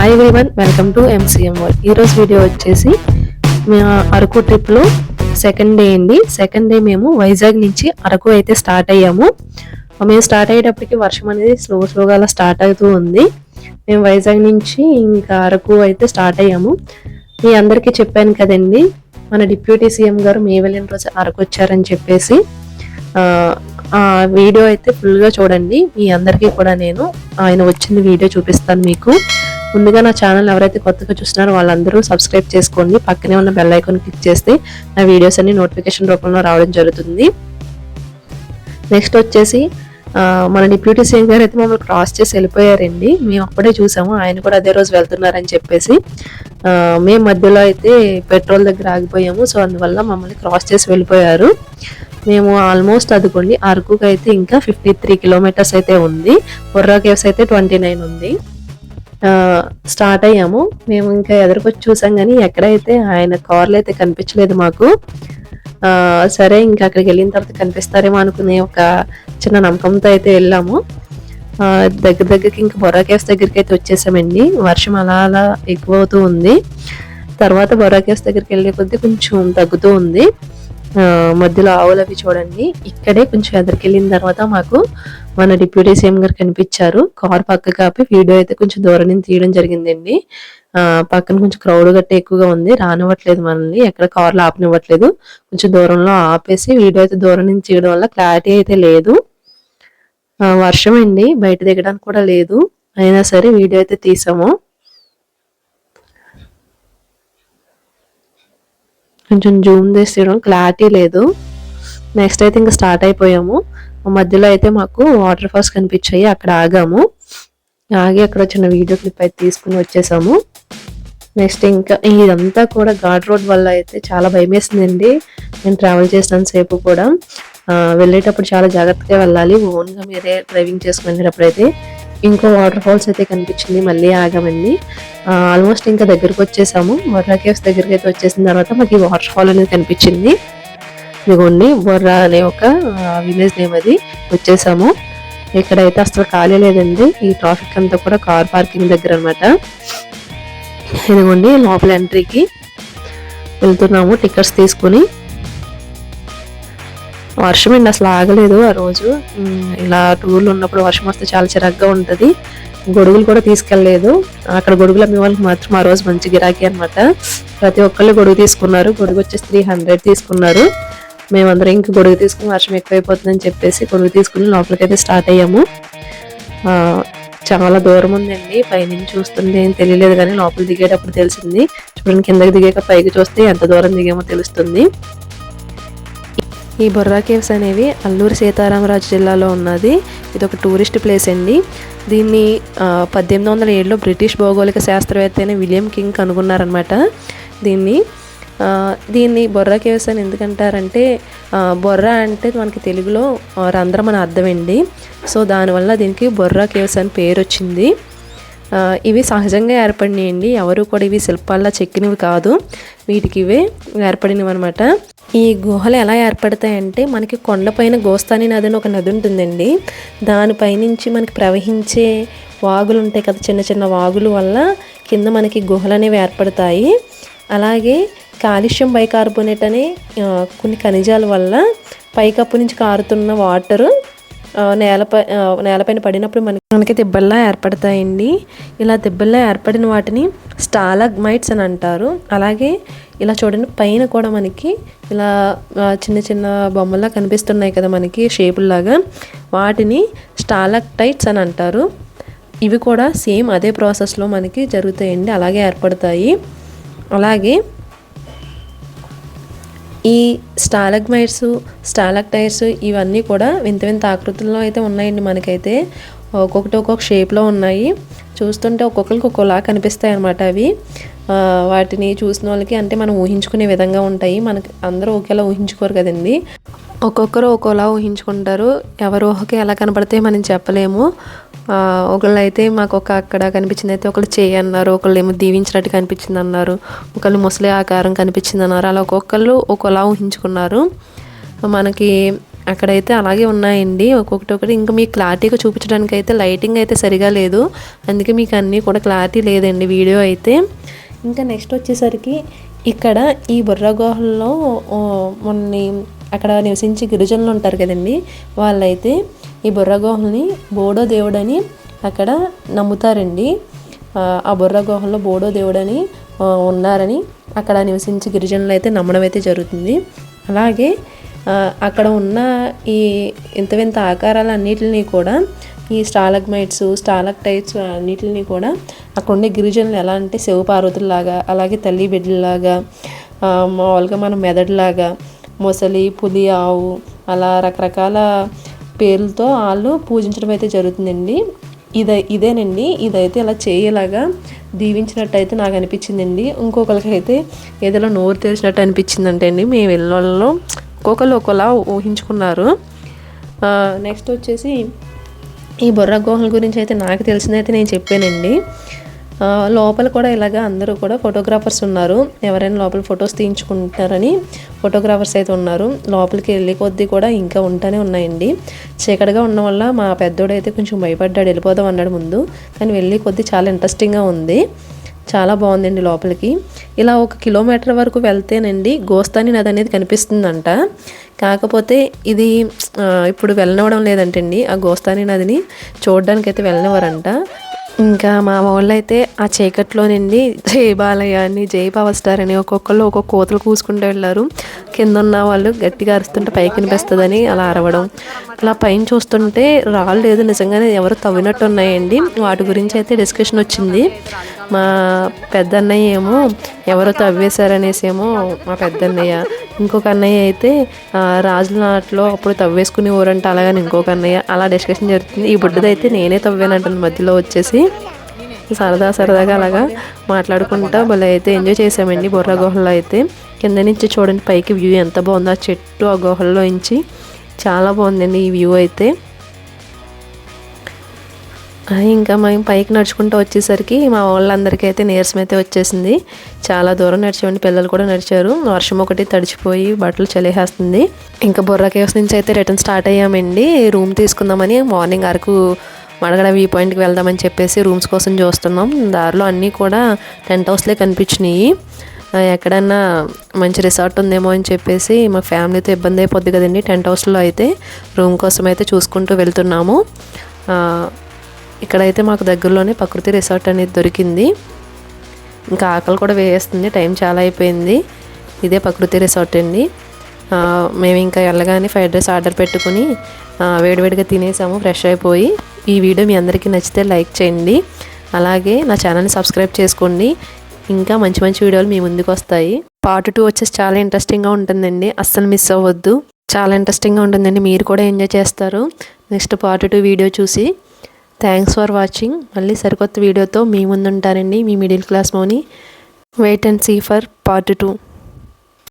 Hi everyone welcome to MCM world ఈరోజు video వచ్చేసి మేము అరకు ట్రిప్లో సెకండ్ డే అండి. సెకండ్ డే మేము వైజాగ్ నుంచి అరకు అయితే స్టార్ట్ అయ్యాము. మేము స్టార్ట్ అయ్యేటప్పటికి వర్షం అనేది స్లో స్లోగా అలా స్టార్ట్ అవుతూ ఉంది. మేము వైజాగ్ నుంచి ఇంకా అరకు అయితే స్టార్ట్ అయ్యాము. మీ అందరికీ చెప్పాను కదండి మన డిప్యూటీ సీఎం గారు మే వెళ్ళిన రోజు అరకు వచ్చారని చెప్పేసి ఆ, ఆ వీడియో అయితే ఫుల్గా చూడండి. మీ అందరికీ కూడా నేను ఆయన వచ్చిన వీడియో చూపిస్తాను మీకు. ముందుగా నా ఛానల్ ఎవరైతే కొత్తగా చూస్తున్నారో వాళ్ళందరూ సబ్స్క్రైబ్ చేసుకోండి. పక్కనే ఉన్న బెల్ ఐకాన్ క్లిక్ చేస్తే నా వీడియోస్ అన్ని నోటిఫికేషన్ రూపంలో రావడం జరుగుతుంది. నెక్స్ట్ వచ్చేసి మన డిప్యూటీ సీఎం గారు అయితే మమ్మల్ని క్రాస్ చేసి వెళ్ళిపోయారండి. మేము అప్పుడే చూసాము. ఆయన కూడా అదే రోజు వెళ్తున్నారని చెప్పేసి. మేము మధ్యలో అయితే పెట్రోల్ దగ్గర ఆగిపోయాము. సో అందువల్ల మమ్మల్ని క్రాస్ చేసి వెళ్ళిపోయారు. మేము ఆల్మోస్ట్ అదుకోండి అరకుకి అయితే ఇంకా ఫిఫ్టీ త్రీ కిలోమీటర్స్ అయితే ఉంది. బొర్రా కేవ్స్ అయితే ట్వంటీ నైన్ ఉంది. స్టార్ట్ అయ్యాము. మేము ఇంకా ఎదురుకొచ్చి చూసాం కానీ ఎక్కడైతే ఆయన కార్లు అయితే కనిపించలేదు మాకు. సరే ఇంకా అక్కడికి వెళ్ళిన తర్వాత కనిపిస్తారేమో అనుకునే ఒక చిన్న నమ్మకంతో అయితే వెళ్ళాము. దగ్గర దగ్గరికి ఇంకా బొర్రా కేవ్స్ దగ్గరికి అయితే వచ్చేసామండి. వర్షం అలా అలా ఎక్కువ అవుతూ ఉంది. తర్వాత బొర్రా కేవ్స్ దగ్గరికి వెళ్ళే కొద్దీ కొంచెం తగ్గుతూ ఉంది. మధ్యలో ఆవులు అవి చూడండి. ఇక్కడే కొంచెం ఎదురుకి వెళ్ళిన తర్వాత మాకు మన డిప్యూటీ సీఎం గారు కనిపించారు. కార్ పక్క కాపి వీడియో అయితే కొంచెం దూరం నుంచి తీయడం జరిగిందండి. ఆ పక్కన కొంచెం క్రౌడ్ గట్ట ఎక్కువగా ఉంది. రానివ్వట్లేదు మనల్ని. ఎక్కడ కార్లు ఆపనివ్వట్లేదు. కొంచెం దూరంలో ఆపేసి వీడియో అయితే దూరం నుంచి తీయడం వల్ల క్లారిటీ అయితే లేదు. వర్షం అండి. బయట దిగడానికి కూడా లేదు. అయినా సరే వీడియో అయితే తీసాము. కొంచెం జూమ్ చేసి తీయడం క్లారిటీ లేదు. నెక్స్ట్ అయితే ఇంకా స్టార్ట్ అయిపోయాము. మధ్యలో అయితే మాకు వాటర్ ఫాల్స్ కనిపించాయి అక్కడ ఆగాము. ఆగి అక్కడ చిన్న వీడియో క్లిప్ అయితే తీసుకుని వచ్చేసాము. నెక్స్ట్ ఇంకా ఇదంతా కూడా ఘాట్ రోడ్ వల్ల అయితే చాలా భయం వేసిందండి. నేను ట్రావెల్ చేసినంత సేపు కూడా. వెళ్ళేటప్పుడు చాలా జాగ్రత్తగా వెళ్ళాలి. ఓన్గా మీరే డ్రైవింగ్ చేసుకుని వెళ్ళేటప్పుడు అయితే ఇంకో వాటర్ ఫాల్స్ అయితే కనిపించింది మళ్ళీ ఆగామండి. ఆల్మోస్ట్ ఇంకా దగ్గరకు వచ్చేసాము. బొర్రా కేవ్స్ దగ్గరికి అయితే వచ్చేసిన తర్వాత మాకు ఈ వాటర్ ఫాల్ అనేది కనిపించింది. ఇదిగోండి బొర్రా అనే ఒక విలేజ్ నేమ్ అది వచ్చేసాము. ఇక్కడైతే అసలు ఖాళీ లేదండి. ఈ ట్రాఫిక్ అంతా కూడా కార్ పార్కింగ్ దగ్గర అన్నమాట. ఇదిగోండి లోపల ఎంట్రీకి వెళ్తున్నాము టికెట్స్ తీసుకుని. వర్షం అండి అసలు ఆగలేదు ఆ రోజు. ఇలా టూర్లు ఉన్నప్పుడు వర్షం వస్తే చాలా చిరాగ్గా ఉంటుంది. గొడుగులు కూడా తీసుకెళ్ళలేదు. అక్కడ గొడుగులు అమ్మే వాళ్ళకి మాత్రం ఆ రోజు మంచి గిరాకీ అన్నమాట. ప్రతి ఒక్కళ్ళు గొడుగు తీసుకున్నారు. గొడుగు వచ్చేసి త్రీ హండ్రెడ్ తీసుకున్నారు. మేమందరం ఇంక గొడుగు తీసుకుని వర్షం ఎక్కువైపోతుందని చెప్పేసి గొడుగు తీసుకుని లోపలికి అయితే స్టార్ట్ అయ్యాము. చాలా దూరం ఉందండి. పైనుంచి చూస్తుంటే ఏం తెలియలేదు కానీ లోపల దిగేటప్పుడు తెలిసింది. చూడండి కిందకి దిగాక పైకి చూస్తే ఎంత దూరం దిగామో తెలుస్తుంది. ఈ బొర్రా కేవ్స్ అనేవి అల్లూరి సీతారామరాజు జిల్లాలో ఉన్నది. ఇది ఒక టూరిస్ట్ ప్లేస్ అండి. దీన్ని పద్దెనిమిది వందల ఏడులో బ్రిటిష్ భౌగోళిక శాస్త్రవేత్త అయిన విలియం కింగ్ కనుగొన్నారనమాట దీన్ని దీన్ని బొర్రా కేవ్స్ అని ఎందుకంటారంటే బొర్ర బొర్రా అంటే మనకి తెలుగులో రంధ్రం అని అర్థమండి సో దానివల్ల దీనికి బొర్రా కేవ్స్ అని పేరు వచ్చింది ఇవి సహజంగా ఏర్పడినాయండి. ఎవరు కూడా ఇవి శిల్పాల్లో చెక్కినవి కాదు. వీటికి ఇవే ఏర్పడినవి అనమాట ఈ గుహలు ఎలా ఏర్పడతాయంటే మనకి కొండపైన గోస్తాని నది అని ఒక నది ఉంటుందండి. దానిపైనుంచి మనకి ప్రవహించే వాగులు ఉంటాయి కదా చిన్న చిన్న వాగుల వల్ల కింద మనకి గుహలు అనేవి ఏర్పడతాయి. అలాగే కాల్షియం బైకార్బోనేట్ అనే కొన్ని ఖనిజాల వల్ల పైకప్పు నుంచి కారుతున్న వాటరు నేలపై నేలపైన పడినప్పుడు మనకి మనకి దెబ్బల్లా ఏర్పడతాయండి. ఇలా దెబ్బల్లా ఏర్పడిన వాటిని స్టాలగ్మైట్స్ అని అంటారు. అలాగే ఇలా చూడండి పైన కూడా మనకి ఇలా చిన్న చిన్న బొమ్మల్లా కనిపిస్తున్నాయి కదా మనకి షేపుల్లాగా. వాటిని స్టాలక్టైట్స్ అని అంటారు. ఇవి కూడా సేమ్ అదే ప్రాసెస్లో మనకి జరుగుతాయండి అలాగే ఏర్పడతాయి. అలాగే ఈ స్టాలగ్మైట్స్ స్టాలక్టైట్స్ ఇవన్నీ కూడా వింత వింత ఆకృతుల్లో అయితే ఉన్నాయండి మనకైతే. ఒక్కొక్కటి ఒక్కొక్క షేప్లో ఉన్నాయి. చూస్తుంటే ఒక్కొక్కరికి ఒక్కోలా కనిపిస్తాయి అనమాట అవి. వాటిని చూసిన వాళ్ళకి అంటే మనం ఊహించుకునే విధంగా ఉంటాయి. మనకి అందరూ ఒకేలా ఊహించుకోరు కదండి. ఒక్కొక్కరు ఒక్కోలా ఊహించుకుంటారు. ఎవరు ఊహకి ఎలా కనపడితే మనం చెప్పలేము. ఒకళ్ళు అయితే మాకు ఒక అక్కడ కనిపించింది అయితే ఒకళ్ళు చేయి అన్నారు. ఒకళ్ళు ఏమో దీవించినట్టు కనిపించింది అన్నారు. ఒకళ్ళు ముసలి ఆకారం కనిపించింది అన్నారు. అలా ఒక్కొక్కళ్ళు ఒక్కోలా ఊహించుకున్నారు. మనకి అక్కడైతే అలాగే ఉన్నాయండి. ఒక్కొక్కటి ఒకటి ఇంకా మీకు క్లారిటీగా చూపించడానికి అయితే లైటింగ్ అయితే సరిగా లేదు. అందుకే మీకు అన్నీ కూడా క్లారిటీ లేదండి వీడియో అయితే. ఇంకా నెక్స్ట్ వచ్చేసరికి ఇక్కడ ఈ బుర్ర గుహల్లో మొన్న అక్కడ నివసించి గిరిజనులు ఉంటారు కదండి వాళ్ళైతే ఈ బుర్రగోహల్ని బోడో దేవుడని అక్కడ నమ్ముతారండి. ఆ, బుర్రగోహల్లో బుర్ర బోడో దేవుడని ఉన్నారని అక్కడ నివసించి గిరిజనులు అయితే నమ్మడం అయితే జరుగుతుంది. అలాగే అక్కడ ఉన్న ఈ ఇంత వింత ఆకారాలన్నిటిని కూడా ఈ స్టాలగ్మైట్స్ స్టాలక్టైట్స్ అన్నిటిని కూడా అక్కడ ఉండే గిరిజనులు ఎలా అంటే శివపార్వతుల్లాగా అలాగే తల్లి బిడ్డలాగా మామూలుగా మన మెదడులాగా మొసలి పులి ఆవు అలా రకరకాల పేర్లతో వాళ్ళు పూజించడం అయితే జరుగుతుందండి. ఇదే ఇదేనండి. ఇదైతే ఇలా చేయలాగా దీవించినట్టయితే నాకు అనిపించిందండి. ఇంకొకరికి అయితే ఏదైనా నోరు తెరిచినట్టు అనిపించిందంటే అండి మేము వెళ్ళిన వాళ్ళు ఒక్కొక్కరు ఒకలా ఊహించుకున్నారు నెక్స్ట్ వచ్చేసి ఈ బొర్ర గుహల గురించి అయితే నాకు తెలిసిందైతే నేను చెప్పానండి. లోపల కూడా ఇలాగ అందరూ కూడా ఫోటోగ్రాఫర్స్ ఉన్నారు. ఎవరైనా లోపల ఫొటోస్ తీయించుకుంటారని ఫోటోగ్రాఫర్స్ అయితే ఉన్నారు. లోపలికి వెళ్ళే కొద్దీ కూడా ఇంకా ఉంటానే ఉన్నాయండి. చీకటిగా ఉన్న వల్ల మా పెద్దోడు అయితే కొంచెం భయపడ్డాడు. వెళ్ళిపోదాం అన్నాడు ముందు. కానీ వెళ్ళే కొద్దీ చాలా ఇంట్రెస్టింగ్గా ఉంది. చాలా బాగుందండి లోపలికి. ఇలా ఒక కిలోమీటర్ వరకు వెళ్తేనండి గోస్తాని నది అనేది కనిపిస్తుందంట. కాకపోతే ఇది ఇప్పుడు వెళ్ళనివ్వడం లేదంటండి. ఆ గోస్తాని నదిని చూడడానికైతే అయితే వెళ్ళనివ్వరంట. ఇంకా మా వాళ్ళు అయితే ఆ చీకట్లోనండి జై బాలయ్య అని జై పవర్ స్టార్ అని ఒక్కొక్కరు ఒక్కొక్క కోతలు కూసుకుంటూ వెళ్ళారు. కింద ఉన్న వాళ్ళు గట్టిగా అరుస్తుంటే పైకి వినిపిస్తుందని అలా అరవడం. అలా పైన చూస్తుంటే రాళ్ళు లేదు నిజంగానే ఎవరు తవ్వినట్టు ఉన్నాయండి వాటి గురించి అయితే డిస్కషన్ వచ్చింది. మా పెద్దన్నయ్య ఏమో ఎవరో తవ్వేశారనేసి ఏమో మా పెద్దన్నయ్య ఇంకొక అన్నయ్య అయితే రాజుల నాట్లో అప్పుడు తవ్వేసుకుని ఊరంట అలాగని ఇంకొక అన్నయ్య. అలా డిస్కషన్ జరుగుతుంది. ఈ బుడ్డదైతే నేనే తవ్వానంటుంది మధ్యలో వచ్చేసి. సరదా సరదాగా అలాగా మాట్లాడుకుంటా భలే అయితే ఎంజాయ్ చేసామండి బొర్ర గుహల్లో అయితే. కింద నుంచి చూడండి పైకి వ్యూ ఎంత బాగుందో. ఆ చెట్టు ఆ గుహల్లో నుంచి చాలా బాగుందండి ఈ వ్యూ అయితే. ఇంకా మేము పైకి నడుచుకుంటూ వచ్చేసరికి మా వాళ్ళందరికీ అయితే నీరసం అయితే వచ్చేసింది. చాలా దూరం నడిచేవండి పిల్లలు కూడా నడిచారు. వర్షం ఒకటి తడిచిపోయి బట్టలు చలిహేస్తుంది ఇంకా బొర్రా కేవ్స్ నుంచి అయితే రిటర్న్ స్టార్ట్ అయ్యామండి. రూమ్ తీసుకుందామని మార్నింగ్ అరకు మడగడ వ్యూ పాయింట్కి వెళ్దామని చెప్పేసి రూమ్స్ కోసం చూస్తున్నాం. దారిలో అన్నీ కూడా టెంట్ హౌస్లే కనిపించినాయి. ఎక్కడన్నా మంచి రిసార్ట్ ఉందేమో అని చెప్పేసి మా ఫ్యామిలీతో ఇబ్బంది అయిపోద్ది కదండి టెంట్ హౌస్లో అయితే. రూమ్ కోసం అయితే చూసుకుంటూ వెళ్తున్నాము. ఇక్కడైతే మాకు దగ్గరలోనే ప్రకృతి రిసార్ట్ అనేది దొరికింది. ఇంకా ఆకలి కూడా వేయేస్తుంది టైం చాలా అయిపోయింది. ఇదే ప్రకృతి రిసార్ట్ అండి. మేము ఇంకా వెళ్ళగానే ఫ్రైడ్ రైస్ ఆర్డర్ పెట్టుకుని వేడివేడిగా తినేసాము ఫ్రెష్ అయిపోయి. ఈ వీడియో మీ అందరికీ నచ్చితే లైక్ చేయండి. అలాగే నా ఛానల్ని సబ్స్క్రైబ్ చేసుకోండి. ఇంకా మంచి మంచి వీడియోలు మీ ముందుకు వస్తాయి. పార్ట్ టూ వచ్చేసి చాలా ఇంట్రెస్టింగ్గా ఉంటుందండి. అస్సలు మిస్ అవ్వద్దు. చాలా ఇంట్రెస్టింగ్గా ఉంటుందండి. మీరు కూడా ఎంజాయ్ చేస్తారు. నెక్స్ట్ పార్ట్ టూ వీడియో చూసి. థ్యాంక్స్ ఫర్ వాచింగ్ మళ్ళీ సరికొత్త వీడియోతో మీ ముందు ఉంటారండి మీ middle class Moni. Wait and see for part two